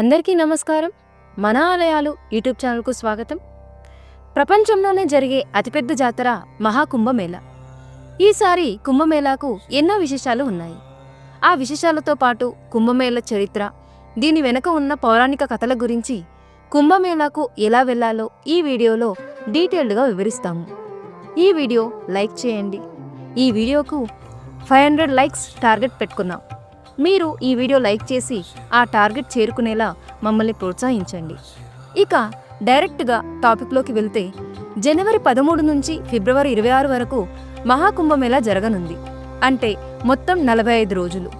అందరికీ నమస్కారం. మన ఆలయాలు యూట్యూబ్ ఛానల్కు స్వాగతం. ప్రపంచంలోనే జరిగే అతిపెద్ద జాతర మహాకుంభమేళ. ఈసారి కుంభమేళాకు ఎన్నో విశేషాలు ఉన్నాయి. ఆ విశేషాలతో పాటు కుంభమేళ చరిత్ర దీని వెనుక ఉన్న పౌరాణిక కథల గురించి కుంభమేళాకు ఎలా వెళ్ళాలో ఈ వీడియోలో డీటెయిల్డ్గా వివరిస్తాము. ఈ వీడియో లైక్ చేయండి. ఈ వీడియోకు ఫైవ్ హండ్రెడ్ లైక్స్ టార్గెట్ పెట్టుకున్నాం. మీరు ఈ వీడియో లైక్ చేసి ఆ టార్గెట్ చేరుకునేలా మమ్మల్ని ప్రోత్సహించండి. ఇక డైరెక్ట్గా టాపిక్లోకి వెళ్తే జనవరి పదమూడు నుంచి ఫిబ్రవరి ఇరవై ఆరు వరకు మహాకుంభమేళా జరగనుంది? అంటే మొత్తం నలభై ఐదు రోజులు.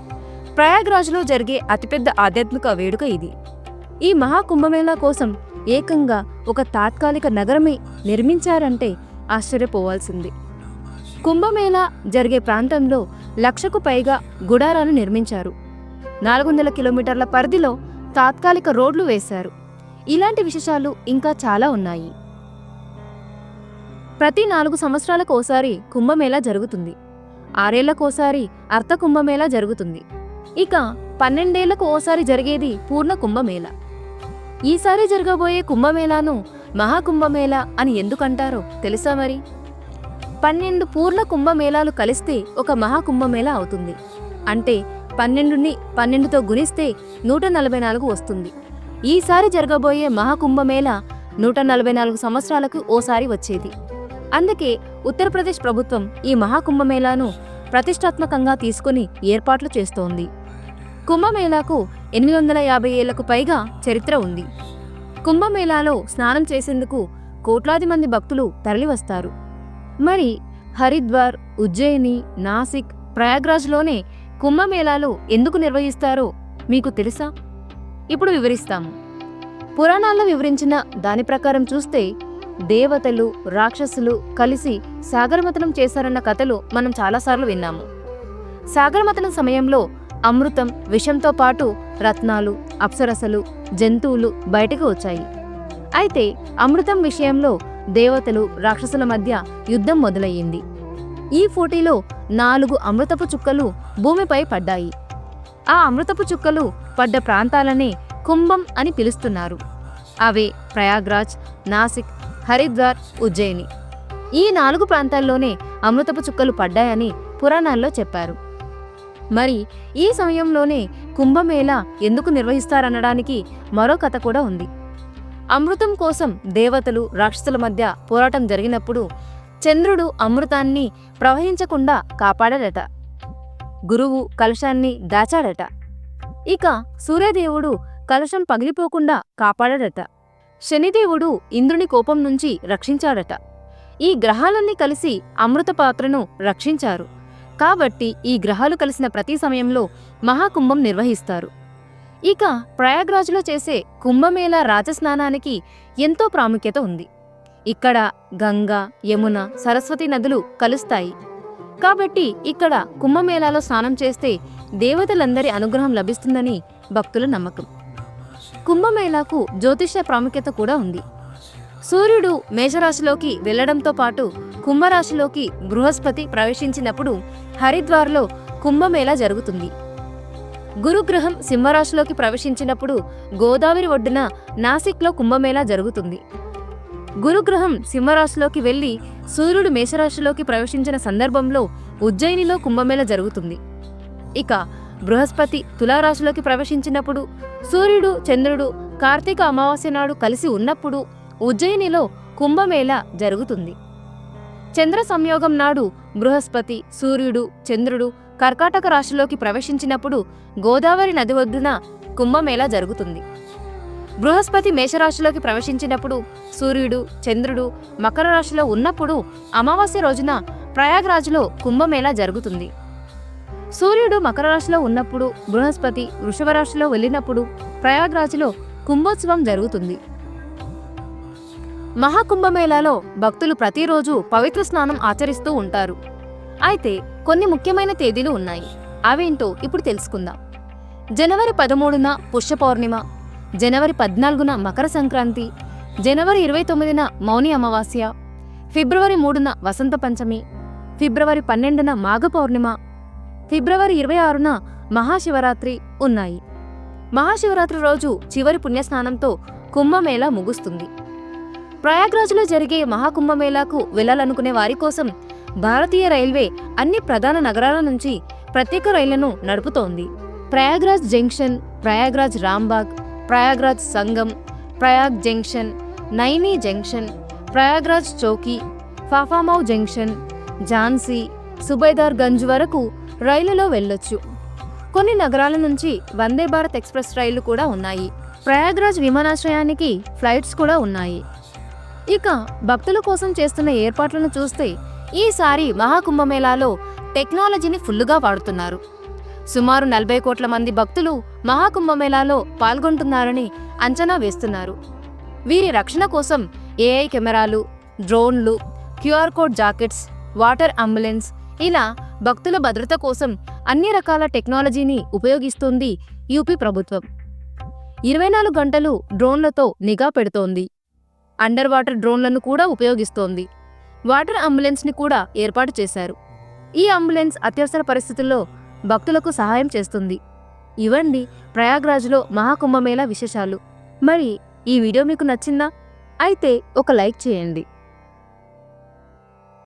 ప్రయాగ్రాజ్లో జరిగే అతిపెద్ద ఆధ్యాత్మిక వేడుక ఇది. ఈ మహాకుంభమేళా కోసం ఏకంగా ఒక తాత్కాలిక నగరమే నిర్మించారంటే ఆశ్చర్యపోవాల్సింది. కుంభమేళా జరిగే ప్రాంతంలో లక్షకు పైగా గుడారాలు నిర్మించారు. నాలుగు వందల కిలోమీటర్ల పరిధిలో తాత్కాలిక రోడ్లు వేశారు. ఇలాంటి విశేషాలు ఇంకా చాలా ఉన్నాయి. ప్రతి నాలుగు సంవత్సరాలకు ఓసారి కుంభమేళా జరుగుతుంది. ఆరేళ్ళకోసారి అర్ధ కుంభమేళా జరుగుతుంది. ఇక పన్నెండేళ్ళకు ఓసారి జరిగేది పూర్ణ కుంభమేళా. ఈసారి జరగబోయే కుంభమేళాను మహాకుంభమేళా అని ఎందుకంటారో తెలుసా మరి? పన్నెండు పూర్ణ కుంభమేళాలు కలిస్తే ఒక మహాకుంభమేళా అవుతుంది. అంటే పన్నెండుని పన్నెండుతో గుణిస్తే నూట నలభై నాలుగు వస్తుంది. ఈసారి జరగబోయే మహాకుంభమేళా నూట నలభై నాలుగు సంవత్సరాలకు ఓసారి వచ్చేది. అందుకే ఉత్తరప్రదేశ్ ప్రభుత్వం ఈ మహాకుంభమేళాను ప్రతిష్టాత్మకంగా తీసుకుని ఏర్పాట్లు చేస్తోంది. కుంభమేళాకు ఎనిమిది వందల యాభై ఏళ్ళకు పైగా చరిత్ర ఉంది. కుంభమేళాలో స్నానం చేసేందుకు కోట్లాది మంది భక్తులు తరలివస్తారు. మరి హరిద్వార్ ఉజ్జయిని నాసిక్ ప్రయాగ్రాజ్లోనే కుంభమేళాలు ఎందుకు నిర్వహిస్తారో మీకు తెలుసా? ఇప్పుడు వివరిస్తాము. పురాణాల్లో వివరించిన దాని ప్రకారం చూస్తే దేవతలు రాక్షసులు కలిసి సాగరమతనం చేశారన్న కథలు మనం చాలాసార్లు విన్నాము. సాగరమతనం సమయంలో అమృతం విషంతో పాటు రత్నాలు అప్సరసలు జంతువులు బయటకు వచ్చాయి. అయితే అమృతం విషయంలో దేవతలు రాక్షసుల మధ్య యుద్ధం మొదలయ్యింది. ఈ పోటీలో నాలుగు అమృతపు చుక్కలు భూమిపై పడ్డాయి. ఆ అమృతపు చుక్కలు పడ్డ ప్రాంతాలనే కుంభం అని పిలుస్తున్నారు. అవే ప్రయాగ్రాజ్ నాసిక్ హరిద్వార్ ఉజ్జయిని. ఈ నాలుగు ప్రాంతాల్లోనే అమృతపు చుక్కలు పడ్డాయని పురాణాల్లో చెప్పారు. మరి ఈ సమయంలోనే కుంభమేళ ఎందుకు నిర్వహిస్తారనడానికి మరో కథ కూడా ఉంది. అమృతం కోసం దేవతలు రాక్షసుల మధ్య పోరాటం జరిగినప్పుడు చంద్రుడు అమృతాన్ని ప్రవహించకుండా కాపాడాడట. గురువు కలశాన్ని దాచాడట. ఇక సూర్యదేవుడు కలశం పగిలిపోకుండా కాపాడాడట. శనిదేవుడు ఇంద్రుని కోపం నుంచి రక్షించాడట. ఈ గ్రహాలన్నీ కలిసి అమృత పాత్రను రక్షించారు. కాబట్టి ఈ గ్రహాలు కలిసిన ప్రతి సమయంలో మహాకుంభం నిర్వహిస్తారు. ఇక ప్రయాగ్రాజ్లో చేసే కుంభమేళా రాజస్నానానికి ఎంతో ప్రాముఖ్యత ఉంది. ఇక్కడ గంగా యమున సరస్వతి నదులు కలుస్తాయి. కాబట్టి ఇక్కడ కుంభమేళాలో స్నానం చేస్తే దేవతలందరి అనుగ్రహం లభిస్తుందని భక్తుల నమ్మకం. కుంభమేళాకు జ్యోతిష్య ప్రాముఖ్యత కూడా ఉంది. సూర్యుడు మేషరాశిలోకి వెళ్ళడంతో పాటు కుంభరాశిలోకి బృహస్పతి ప్రవేశించినప్పుడు హరిద్వార్లో కుంభమేళా జరుగుతుంది. గురుగ్రహం సింహరాశిలోకి ప్రవేశించినప్పుడు గోదావరి ఒడ్డున నాసిక్లో కుంభమేళా జరుగుతుంది. గురుగ్రహం సింహరాశిలోకి వెళ్ళి సూర్యుడు మేషరాశిలోకి ప్రవేశించిన సందర్భంలో ఉజ్జయినిలో కుంభమేళ జరుగుతుంది. ఇక బృహస్పతి తులారాశిలోకి ప్రవేశించినప్పుడు సూర్యుడు చంద్రుడు కార్తీక అమావాస్య నాడు కలిసి ఉన్నప్పుడు ఉజ్జయినిలో కుంభమేళ జరుగుతుంది. చంద్ర సంయోగం నాడు బృహస్పతి సూర్యుడు చంద్రుడు కర్కాటక రాశిలోకి ప్రవేశించినప్పుడు గోదావరి నది ఒడ్డున కుంభమేళ జరుగుతుంది. బృహస్పతి మేషరాశిలోకి ప్రవేశించినప్పుడు సూర్యుడు చంద్రుడు మకర రాశిలో ఉన్నప్పుడు అమావాస్య రోజున ప్రయాగ్రాజ్లో కుంభమేళా జరుగుతుంది. సూర్యుడు మకర రాశిలో ఉన్నప్పుడు బృహస్పతి వృషభ రాశిలో వెళ్ళినప్పుడు ప్రయాగ్రాజ్లో కుంభోత్సవం జరుగుతుంది. మహాకుంభమేళాలో భక్తులు ప్రతిరోజు పవిత్ర స్నానం ఆచరిస్తూ ఉంటారు. అయితే కొన్ని ముఖ్యమైన తేదీలు ఉన్నాయి. అవేంటో ఇప్పుడు తెలుసుకుందాం. జనవరి పదమూడున పుష్య పౌర్ణిమ జనవరి పద్నాలుగున మకర సంక్రాంతి జనవరి ఇరవై తొమ్మిదిన మౌని అమావాస్య ఫిబ్రవరి మూడున వసంత పంచమి ఫిబ్రవరి పన్నెండున మాఘ పౌర్ణిమ ఫిబ్రవరి ఇరవై ఆరున మహాశివరాత్రి ఉన్నాయి. మహాశివరాత్రి రోజు చివరి పుణ్యస్నానంతో కుంభమేళా ముగుస్తుంది. ప్రయాగ్రాజ్లో జరిగే మహాకుంభమేళాకు వెళ్ళాలనుకునే వారి కోసం భారతీయ రైల్వే అన్ని ప్రధాన నగరాల నుంచి ప్రత్యేక రైళ్ళను నడుపుతోంది. Prayagraj junction Prayagraj Rambagh Prayagraj Sangam Prayag junction Naini junction Prayagraj Cheoki Phaphamau junction Jhansi Subedarganj వరకు రైలులో వెళ్ళొచ్చు. కొన్ని నగరాల నుంచి వందే భారత్ ఎక్స్ప్రెస్ రైళ్ళు కూడా ఉన్నాయి. ప్రయాగ్రాజ్ విమానాశ్రయానికి ఫ్లైట్స్ కూడా ఉన్నాయి. ఇక భక్తుల కోసం చేస్తున్న ఏర్పాట్లను చూస్తే ఈసారి మహాకుంభమేళాలో టెక్నాలజీని ఫుల్లుగా వాడుతున్నారు. సుమారు నలభై కోట్ల మంది భక్తులు మహాకుంభమేళాలో పాల్గొంటున్నారని అంచనా వేస్తున్నారు. వీరి రక్షణ కోసం ఏఐ కెమెరాలు డ్రోన్లు QR code jackets water ambulance ఇలా భక్తుల భద్రత కోసం అన్ని రకాల టెక్నాలజీని ఉపయోగిస్తుంది యూపీ ప్రభుత్వం. ఇరవై నాలుగు గంటలు డ్రోన్లతో నిఘా పెడుతోంది. అండర్ వాటర్ డ్రోన్లను కూడా ఉపయోగిస్తోంది. వాటర్ అంబులెన్స్ని కూడా ఏర్పాటు చేశారు. ఈ అంబులెన్స్ అత్యవసర పరిస్థితుల్లో భక్తులకు సహాయం చేస్తుంది. ఇవండి ప్రయాగ్రాజ్లో మహాకుంభమేళా విశేషాలు. మరి ఈ వీడియో మీకు నచ్చిందా? అయితే ఒక లైక్ చేయండి.